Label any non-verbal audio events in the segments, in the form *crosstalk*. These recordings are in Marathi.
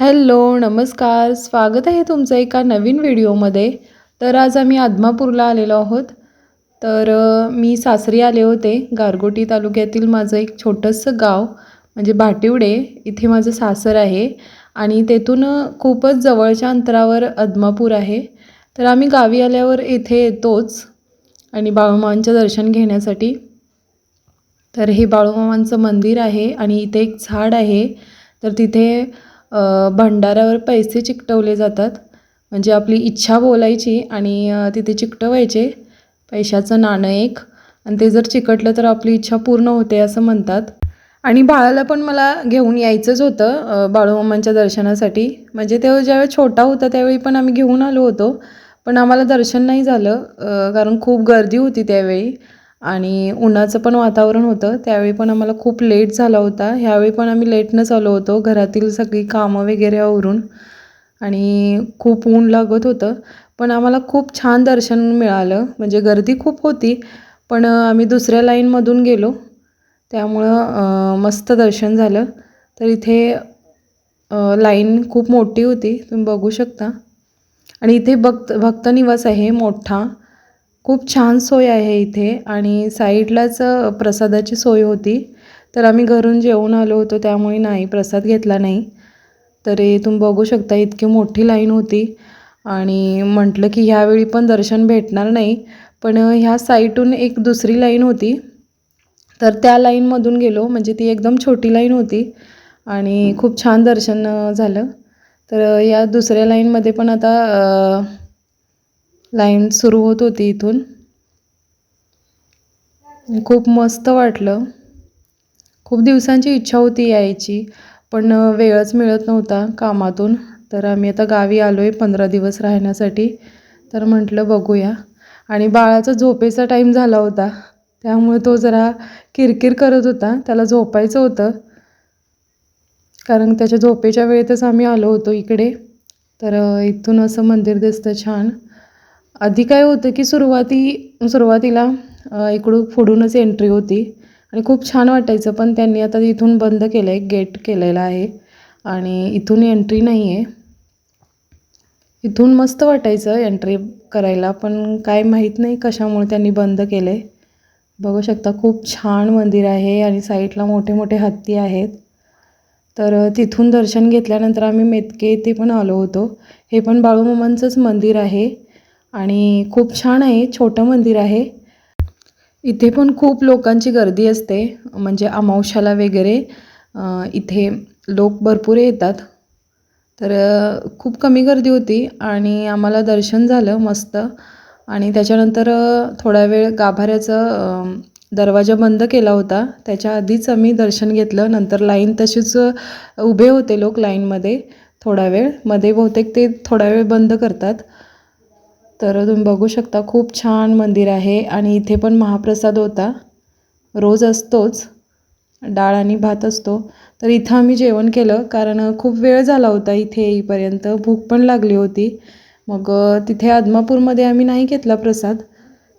हॅलो नमस्कार. स्वागत आहे तुमचं एका नवीन व्हिडिओमध्ये. तर आज आम्ही आदमापूरला आलेलो आहोत. तर मी सासरी आले होते. गारगोटी तालुक्यातील माझं एक छोटंसं गाव म्हणजे भाटिवडे इथे माझं सासर आहे. आणि तेथून खूपच जवळच्या अंतरावर आदमापूर आहे. तर आम्ही गावी आल्यावर इथे येतोच आणि बाळूमामांचं दर्शन घेण्यासाठी. तर हे बाळूमामांचं मंदिर आहे आणि इथे एक झाड आहे. तर तिथे भंडाऱ्यावर पैसे चिकटवले जातात. म्हणजे आपली इच्छा बोलायची आणि तिथे चिकटवायचे. पैशाचं नाणं एक. आणि ते जर चिकटलं तर आपली इच्छा पूर्ण होते असं म्हणतात. आणि बाळाला पण मला घेऊन यायचंच होतं बाळूमामांच्या दर्शनासाठी. म्हणजे तेव्हा ज्यावेळी छोटा होता त्यावेळी पण आम्ही घेऊन आलो होतो. पण आम्हाला दर्शन नाही झालं कारण खूप गर्दी होती त्यावेळी. आणि उन्हाचं पण वातावरण होतं. त्यावेळी पण आम्हाला खूप लेट झाला होता. ह्यावेळी पण आम्ही लेटनंच आलो होतो. घरातील सगळी कामं वगैरे आवरून आणि खूप ऊन लागत होतं. पण आम्हाला खूप छान दर्शन मिळालं. म्हणजे गर्दी खूप होती पण आम्ही दुसऱ्या लाईनमधून गेलो. त्यामुळं मस्त दर्शन झालं. तर इथे लाईन खूप मोठी होती. तुम्ही बघू शकता. आणि इथे भक्त भक्तनिवास आहे मोठा. खूप छान सोय आहे इथे आणि साईडलाच प्रसादाची सोय होती. तर आम्ही घरून जेवून आलो होतो त्यामुळे नाही प्रसाद घेतला नाही. तरी तुम्ही बघू शकता इतकी मोठी लाईन होती. आणि म्हटलं की ह्यावेळी पण दर्शन भेटणार नाही पण ह्या साईटून एक दुसरी लाईन होती. तर त्या लाईनमधून गेलो म्हणजे ती एकदम छोटी लाईन होती आणि खूप छान दर्शन झालं. तर या दुसऱ्या लाईनमध्ये पण आता लाईन सुरू होत होती इथून. खूप मस्त वाटलं. खूप दिवसांची इच्छा होती यायची पण वेळच मिळत नव्हता कामातून. तर आम्ही आता गावी आलो आहे पंधरा दिवस राहण्यासाठी. तर म्हटलं बघूया. आणि बाळाचा झोपेचा टाईम झाला होता. त्यामुळे तो जरा किरकिर करत होता. त्याला झोपायचं होतं. कारण त्याच्या झोपेच्या वेळेतच आम्ही आलो होतो इकडे. तर इथून असं मंदिर दिसतं छान. आधी काय होतं की सुरुवाती सुरुवातीला इकडून पुढूनच एंट्री होती. आणि खूप छान वाटायचं पण त्यांनी आता इथून बंद केलं आहे गेट केलेलं आहे. आणि इथून एंट्री नाही आहे इथून मस्त वाटायचं एंट्री करायला पण काय माहीत नाही कशामुळे त्यांनी बंद केलं आहे बघू शकता खूप छान मंदिर आहे आणि साईडला मोठे मोठे हत्ती आहेत. तर तिथून दर्शन घेतल्यानंतर आम्ही मेतके येथे पण आलो होतो. हे पण बाळूमामांचंच मंदिर आहे. आणि खूप छान आहे छोटं मंदिर आहे. इथे पण खूप लोकांची गर्दी असते म्हणजे अमावश्याला वगैरे इथे लोक भरपूर येतात. तर खूप कमी गर्दी होती आणि आम्हाला दर्शन झालं मस्त. आणि त्याच्यानंतर थोडा वेळ गाभाऱ्याचं दरवाजा बंद केला होता. त्याच्या आधीच आम्ही दर्शन घेतलं. नंतर लाईन तशीच उभे होते लोक लाईनमध्ये थोडा वेळ. मध्ये बहुतेक ते थोडा वेळ बंद करतात. तर तुम्ही बघू शकता खूप छान मंदिर आहे आणि इथे पण महाप्रसाद होता. रोज असतोच डाळ आणि भात असतो. तर इथं आम्ही जेवण केलं कारण खूप वेळ झाला होता इथे येईपर्यंत भूक पण लागली होती. मग तिथे आदमापूरमध्ये आम्ही नाही घेतला प्रसाद.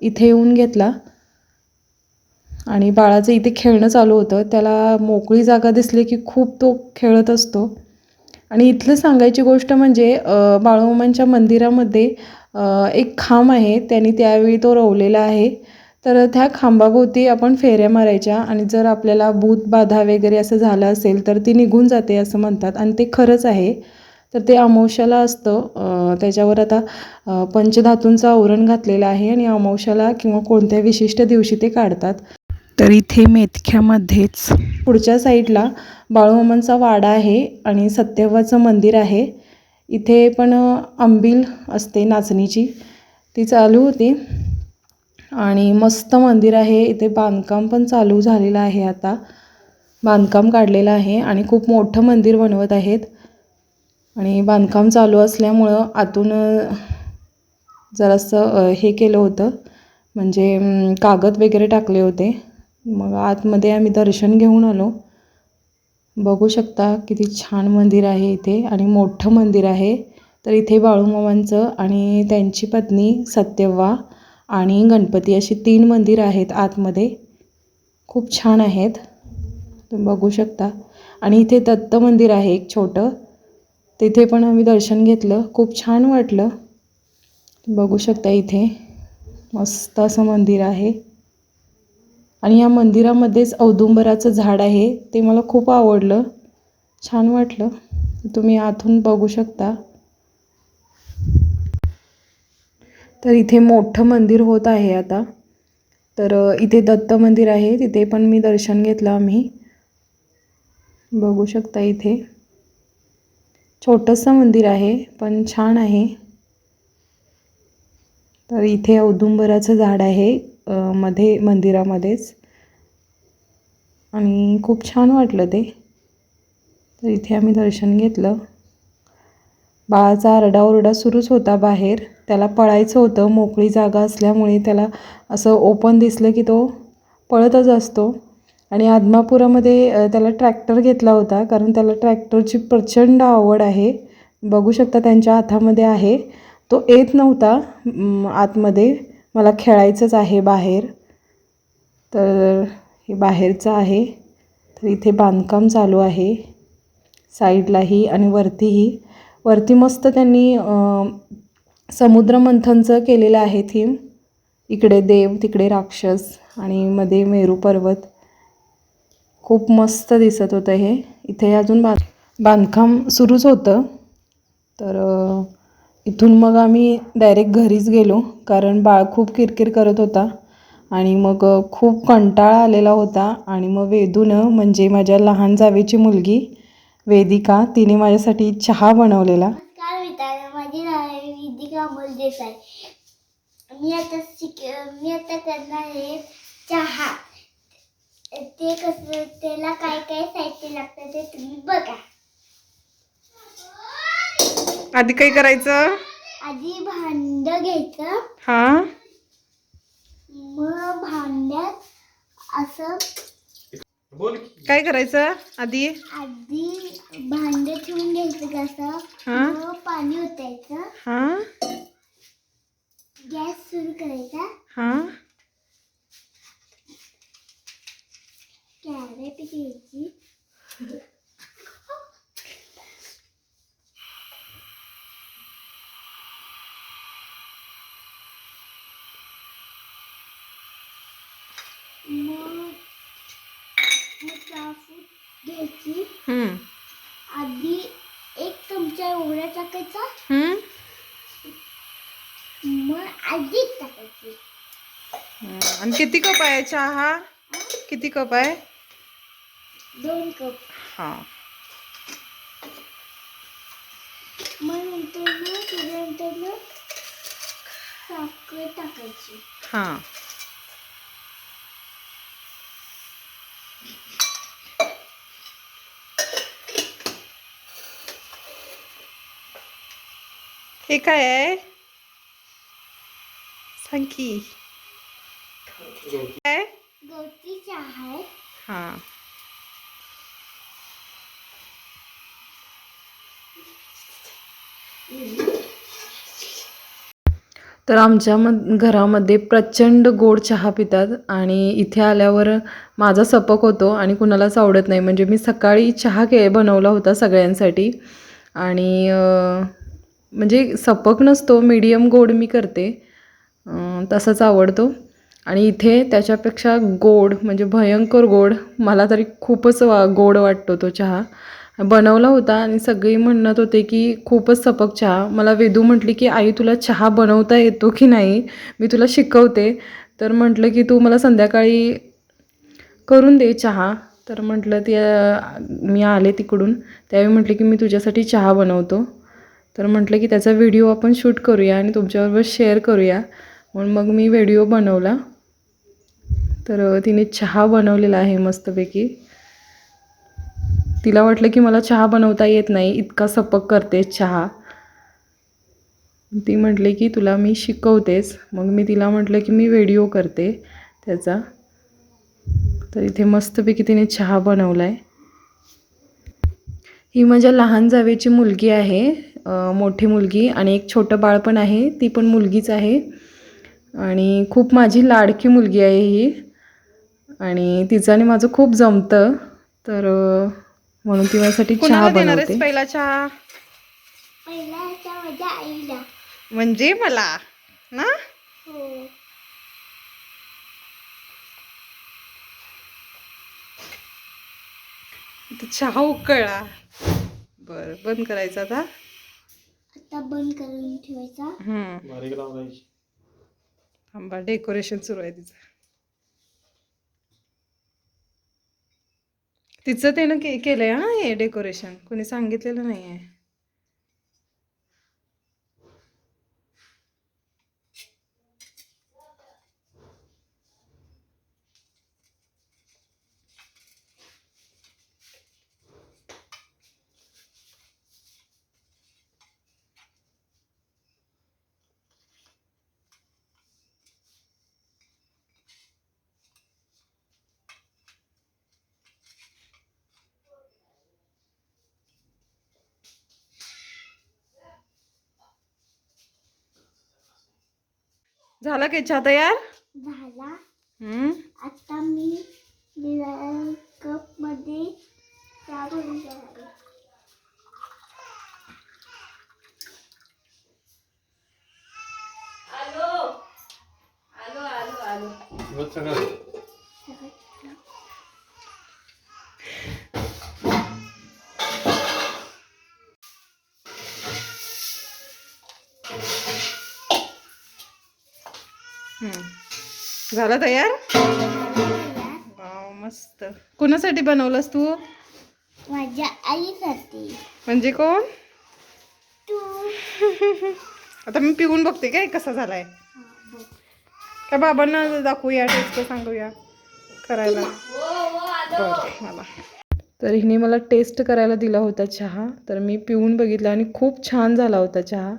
इथे येऊन घेतला. आणि बाळाचं इथे खेळणं चालू होतं. त्याला मोकळी जागा दिसली की खूप तो खेळत असतो. आणि इथलं सांगायची गोष्ट म्हणजे अ, मंदिरामध्ये एक खांब आहे त्यांनी त्यावेळी तो रोवलेला आहे. तर त्या खांबाभोवती आपण फेऱ्या मारायच्या आणि जर आपल्याला भूत बाधा वगैरे असं झालं असेल तर ती निघून जाते असं म्हणतात आणि ते खरंच आहे. तर ते अमावश्याला असतं. त्याच्यावर आता पंचधातूंचं आवरण घातलेलं आहे आणि अमावश्याला किंवा कोणत्या विशिष्ट दिवशी ते काढतात. तर इथे मेथख्यामध्येच पुढच्या साईडला बाळूमामांचा वाडा आहे आणि सत्यवाचं मंदिर आहे. इथे पण आंबील अंबील असते नाचणीची. ती चालू होती. आणि मस्त मंदिर आहे. इथे बांधकाम पण चालू झालेलं आहे आता. बांधकाम काढलेलं आहे आणि खूप मोठं मंदिर बनवत आहेत. आणि बांधकाम चालू असल्यामुळं आतून जरासं हे केलं होतं. म्हणजे कागद वगैरे टाकले होते. मग आतमध्ये आम्ही दर्शन घेऊन आलो. बघू शकता किती छान मंदिर आहे इथे आणि मोठं मंदिर आहे. तर इथे बाळूमामांचं आणि त्यांची पत्नी सत्यव्वा आणि गणपती अशी तीन मंदिर आहेत आतमध्ये. खूप छान आहेत. तुम्ही बघू शकता. आणि इथे दत्त मंदिर आहे एक छोटं. तिथे पण आम्ही दर्शन घेतलं. खूप छान वाटलं. बघू शकता इथे. मस्त असं मंदिर आहे. आणि या मंदिरामध्येच औदुंबराचं झाड आहे. ते मला खूप आवडलं. छान वाटलं. तुम्ही आतून बघू शकता. तर इथे मोठं मंदिर होत आहे आता. तर इथे दत्त मंदिर आहे. तिथे पण मी दर्शन घेतलं आम्ही. बघू शकता इथे. छोटंसं मंदिर आहे पण छान आहे. तर इथे औदुंबराचं झाड आहे. मध्ये मंदिरामध्येच. आणि खूप छान वाटलं ते. तर इथे आम्ही दर्शन घेतलं. बाळाचा आरडाओरडा सुरूच होता बाहेर. त्याला पळायचं होतं. मोकळी जागा असल्यामुळे त्याला असं ओपन दिसलं की तो पळतच असतो. आणि आदमापुरामध्ये त्याला ट्रॅक्टर घेतला होता. कारण त्याला ट्रॅक्टरची प्रचंड आवड आहे. बघू शकता त्यांच्या हातामध्ये आहे. तो येत नव्हता आतमध्ये. मला खेळायचंच आहे बाहेर. तर हे बाहेरचं आहे. तर इथे बांधकाम चालू आहे. साईडलाही आणि वरतीही. वरती मस्त त्यांनी समुद्रमंथनचं केलेलं आहे थीम इकडे देव तिकडे राक्षस आणि मध्ये मेरू पर्वत. खूप मस्त दिसत होतं हे. इथे अजून बांध बांधकाम सुरूच होतं. तर इथून मग आम्ही डायरेक्ट घरीच गेलो कारण बाळ खूप किरकिर करत होता. आणि मग खूप कंटाळा आलेला होता. आणि मग वेदूनं म्हणजे माझ्या लहान जावेची मुलगी वेदिका तिने माझ्यासाठी चहा बनवलेला. माझी नाव अमोल देसाई. मी आता शिक मी आता करणार आहे चहा. ते कसं त्याला काय काय साहित्य लागतं ते तुम्ही बघा. आधी काय करायचं? आधी भांड घ्यायचं. हां. मग भांड्यात असं काय करायचं आधी? आधी भांड ठेवून घ्यायचं कसं हा? मग पाणी ओतायचं. हां. गॅस सुरू करायचा. हां. कॅरेट घ्यायची मग घ्यायची आधी एक चमचा एवढा टाकायचा. मग अधिक टाकायची. आणि किती कप आहे चहा किती कप आहे? दोन कप. हां. मग नंतर साखर टाकायची. हां. हे काय आहे? सांग की. काय? गवती चहा आहे हां. तर आमच्या म घरामध्ये प्रचंड गोड चहा पितात आणि इथे आल्यावर माझा सपक होतो आणि कुणालाच आवडत नाही. म्हणजे मी सकाळी चहा के बनवला होता सगळ्यांसाठी. आणि म्हणजे सपक नसतो मीडियम गोड मी करते. तसाच आवडतो. आणि इथे त्याच्यापेक्षा गोड म्हणजे भयंकर गोड मला तरी खूपच वा गोड वाटतो तो चहा. बनवला होता आणि सगळी म्हणत होते की खूपच सपक चहा. मला वेदू म्हटली की आई तुला चहा बनवता येतो की नाही? मी तुला शिकवते. तर म्हटलं की तू मला संध्याकाळी करून दे चहा. तर म्हटलं ती मी आले तिकडून. त्यावेळी म्हटले की मी तुझ्यासाठी चहा बनवतो. तर म्हटलं की त्याचा व्हिडिओ आपण शूट करूया आणि तुमच्याबरोबर शेअर करूया. म्हणून मग मी व्हिडिओ बनवला. तर तिने चहा बनवलेला आहे मस्तपैकी. तिला वाटलं की मला चहा बनवता येत नाही इतका सपक करते चहा. ती म्हटली की तुला मी शिकवतेच. मग मी तिला म्हटलं की मी व्हिडिओ करते त्याचा. तर इथे मस्तपैकी तिने चहा बनवला आहे ही माझ्या लहान जावेची मुलगी आहे. मोठी मुलगी आणि एक छोटं बाळ पण आहे ती पण मुलगीच आहे. आणि खूप माझी लाडकी मुलगी आहे ही. आणि तिचं आणि माझं खूप जमतं. तर म्हणून ती माझ्यासाठी चहा बनवते. पहिला चहा? म्हणजे मला? ना? हो. चहा उकळला बर बंद करायचा आता. आता बंद करून ठेवायचा. हम्म. बारीक लावायची थांबा डेकोरेशन सुरू आहे तिचं. तिचं त्यानं के केलंय हा हे डेकोरेशन. कोणी सांगितलेलं नाही आहे झाला की चहा तयार? झाला. हम्म. आता मी कपमध्ये चहा भरून घेणार आहे. बघ सगळं सगळं झाला तयार? मस्त. कोणासाठी बनवलंस तू? माझ्या आईसाठी. म्हणजे कोण? तू. *laughs* आता मी पिऊन बघते काय कसा झालाय. हा. काय बाबांना दाखवूया टेस्ट सांगूया. करायला. बरं मला. तर हिने मला टेस्ट करायला दिला होता चहा. तर मी पिऊन बघितला आणि खूप छान झाला होता चहा.